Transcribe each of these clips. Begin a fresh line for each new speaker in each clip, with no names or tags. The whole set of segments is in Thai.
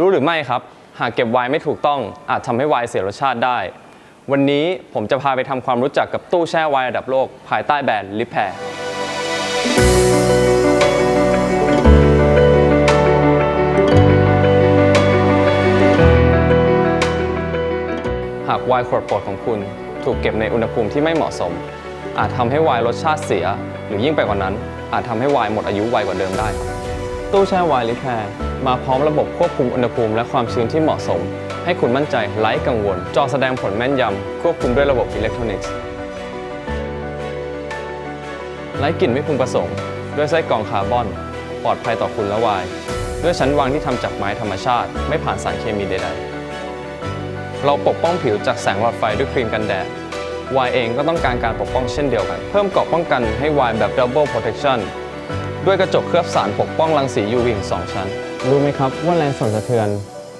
รู้หรือไม่ครับ หากเก็บไวน์ไม่ถูกต้องอาจทำให้ไวน์เสียรสชาติได้ วันนี้ผมจะพาไปทำความรู้จักกับตู้แช่ไวน์ระดับโลก ภายใต้แบรนด์ลิแพรหากไวน์ขวดโปรดของคุณถูกเก็บในอุณหภูมิที่ไม่เหมาะสม อาจทำให้ไวน์รสชาติเสีย หรือยิ่งไปกว่านั้น อาจทำให้ไวน์หมดอายุไวกว่าเดิมได้ครับตู้แช่ไวน์ลิแพร มาพร้อมระบบควบคุมอุณหภูมิและความชื้นที่เหมาะสม ให้คุณมั่นใจไร้กังวล จอแสดงผลแม่นยำ ควบคุมด้วยระบบอิเล็กทรอนิกส์ไร้กลิ่นไม่พึงประสงค์ ด้วยไส้กรองคาร์บอน ปลอดภัยต่อคุณและวน์ด้วยชั้นวางที่ทำจากไม้ธรรมชาติ ไม่ผ่านสารเคมีใด ๆ เราปกป้องผิวจากแสงหลอดไฟด้วยครีมกันแดดวายเองก็ต้องการการปกป้องเช่นเดียวกัน เพิ่มเกราะป้องกันให้วายแบบ Double Protection ด้วยกระจกเคลือบสารปกป้องรังสี UV ถึง2ชั้น รู้ไหมครับว่าแรงสั่นสะเทือน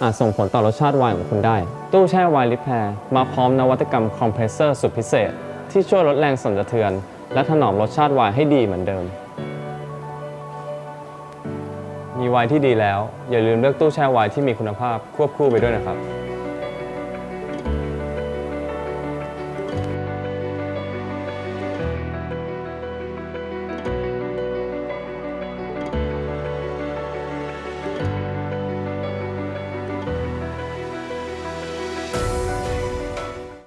อาจส่งผลต่อรสชาติไวน์ของคุณได้ ตู้แช่ไวน์ลิแพร์มาพร้อมนวัตกรรมคอมเพรสเซอร์สุดพิเศษ ที่ช่วยลดแรงสั่นสะเทือน และถนอมรสชาติไวน์ให้ดีเหมือนเดิม มีไวน์ที่ดีแล้ว อย่าลืมเลือกตู้แช่ไวน์ที่มีคุณภาพควบคู่ไปด้วยนะครับ